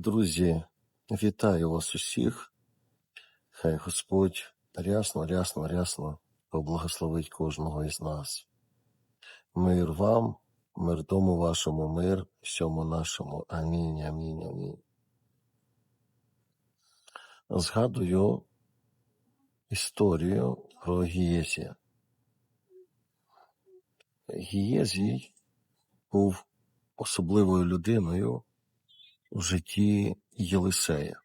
Друзі, вітаю вас усіх. Хай Господь рясно, рясно, рясно поблагословить кожного із нас. Мир вам, мир дому вашому, мир всьому нашому. Амінь, амінь, амінь. Згадую історію про Гієзія. Гієзій був особливою людиною в житті Єлисея.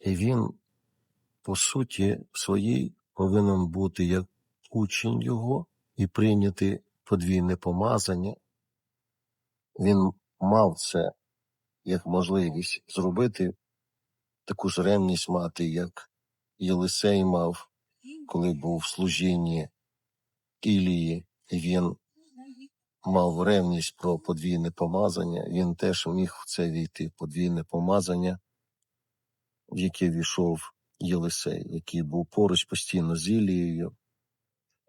І він, по суті, своїй повинен бути як учень його і прийняти подвійне помазання. Він мав це як можливість зробити таку ж ревність мати, як Єлисей мав, коли був в служінні Ілії, і він мав ревність про подвійне помазання, він теж міг в це війти подвійне помазання, в яке війшов Єлисей, який був поруч постійно з Ілією,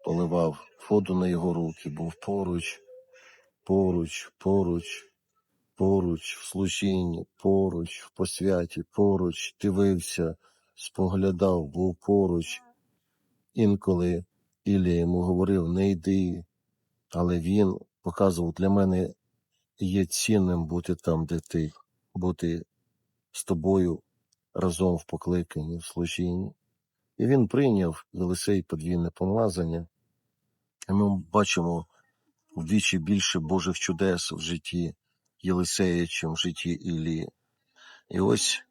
поливав воду на його руки, був поруч, поруч, поруч, поруч, в служінні, поруч, в посвяті, поруч, дивився, споглядав, був поруч. Інколи Ілія йому говорив, не йди, але він показував для мене є цінним бути там, де ти, бути з тобою разом в покликанні, в служінні. І він прийняв Єлисей подвійне помазання. І ми бачимо вдвічі більше Божих чудес в житті Єлисея, чим в житті Ілії. І ось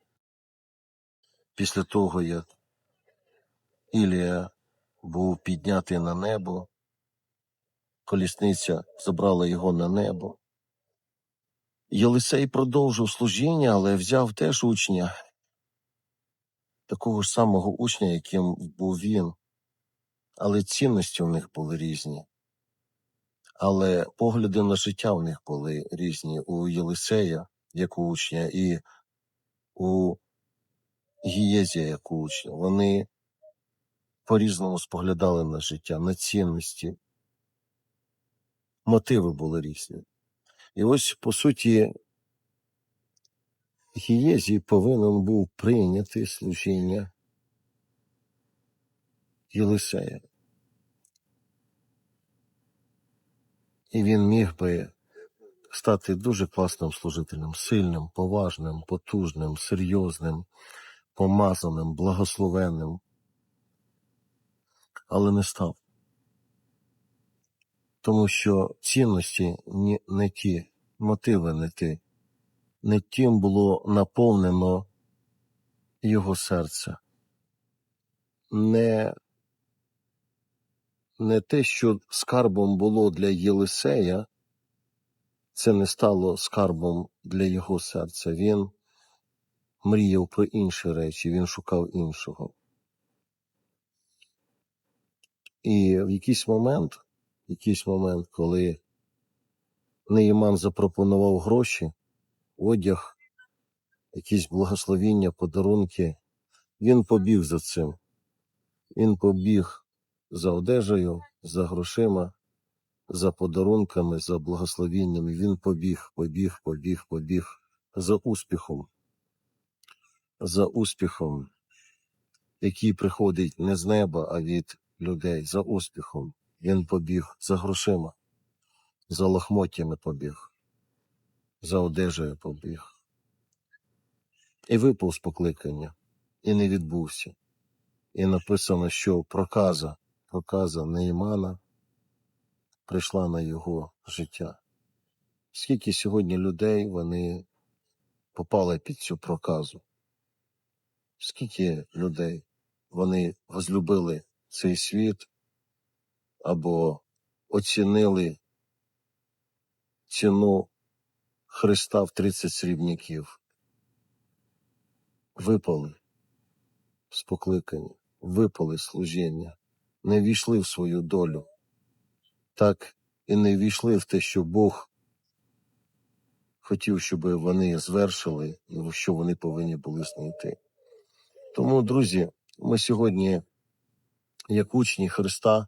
після того, як Ілія був піднятий на небо, колісниця забрала його на небо. Єлисей продовжив служіння, але взяв теж учня, такого ж самого учня, яким був він, але цінності у них були різні. Але погляди на життя у них були різні у Єлисея, як у учня, і у Гієзія, як у учня. Вони по-різному споглядали на життя, на цінності. Мотиви були різні. І ось, по суті, Гієзій повинен був прийняти служіння Єлисея. І він міг би стати дуже класним служителем, сильним, поважним, потужним, серйозним, помазаним, благословенним, але не став. Тому що цінності не ті, мотиви не ті, не тим було наповнено його серце. Не, не те, що скарбом було для Єлисея, це не стало скарбом для його серця. Він мріяв про інші речі, він шукав іншого. І в якийсь момент, якийсь момент, коли Неїман запропонував гроші, одяг, якісь благословіння, подарунки, він побіг за цим. Він побіг за одежею, за грошима, за подарунками, за благословіннями. Він побіг, побіг, побіг, побіг за успіхом. За успіхом, який приходить не з неба, а від людей, за успіхом. Він побіг за грошима, за лохмотями побіг, за одежею побіг. І випав з покликання, і не відбувся. І написано, що проказа, проказа Неїмана прийшла на його життя. Скільки сьогодні людей вони попали під цю проказу? Скільки людей вони возлюбили цей світ або оцінили ціну Христа в 30 срібняків? Випали з покликання, випали служіння, не війшли в свою долю, так і не війшли в те, що Бог хотів, щоб вони звершили, і що вони повинні були знайти. Тому, друзі, ми сьогодні, як учні Христа,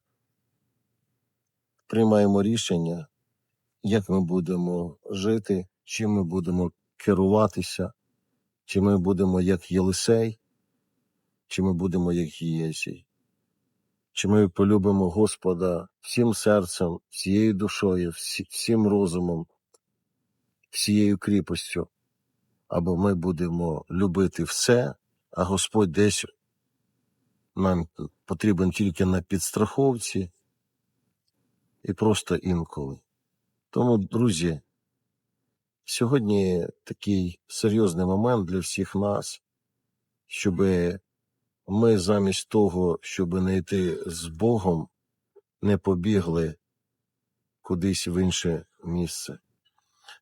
приймаємо рішення, як ми будемо жити, чим ми будемо керуватися, чи ми будемо як Єлисей, чи ми будемо як Гієзій. Чи ми полюбимо Господа всім серцем, всією душою, всім розумом, всією кріпостю, або ми будемо любити все, а Господь десь нам потрібен тільки на підстраховці і просто інколи. Тому, друзі, сьогодні такий серйозний момент для всіх нас, щоб ми замість того, щоб не йти з Богом, не побігли кудись в інше місце.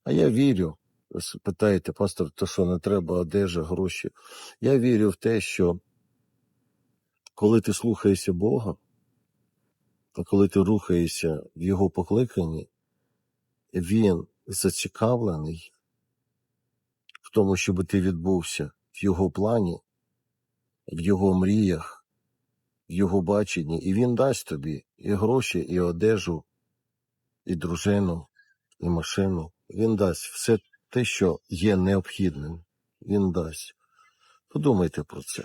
А я вірю, питаєте, пастор, то що не треба одежа, гроші. Я вірю в те, що коли ти слухаєшся Бога, а коли ти рухаєшся в Його покликанні, Він зацікавлений в тому, щоб ти відбувся в Його плані, в Його мріях, в Його баченні, і Він дасть тобі і гроші, і одежу, і дружину, і машину. Він дасть все те, що є необхідним. Він дасть. Подумайте про це.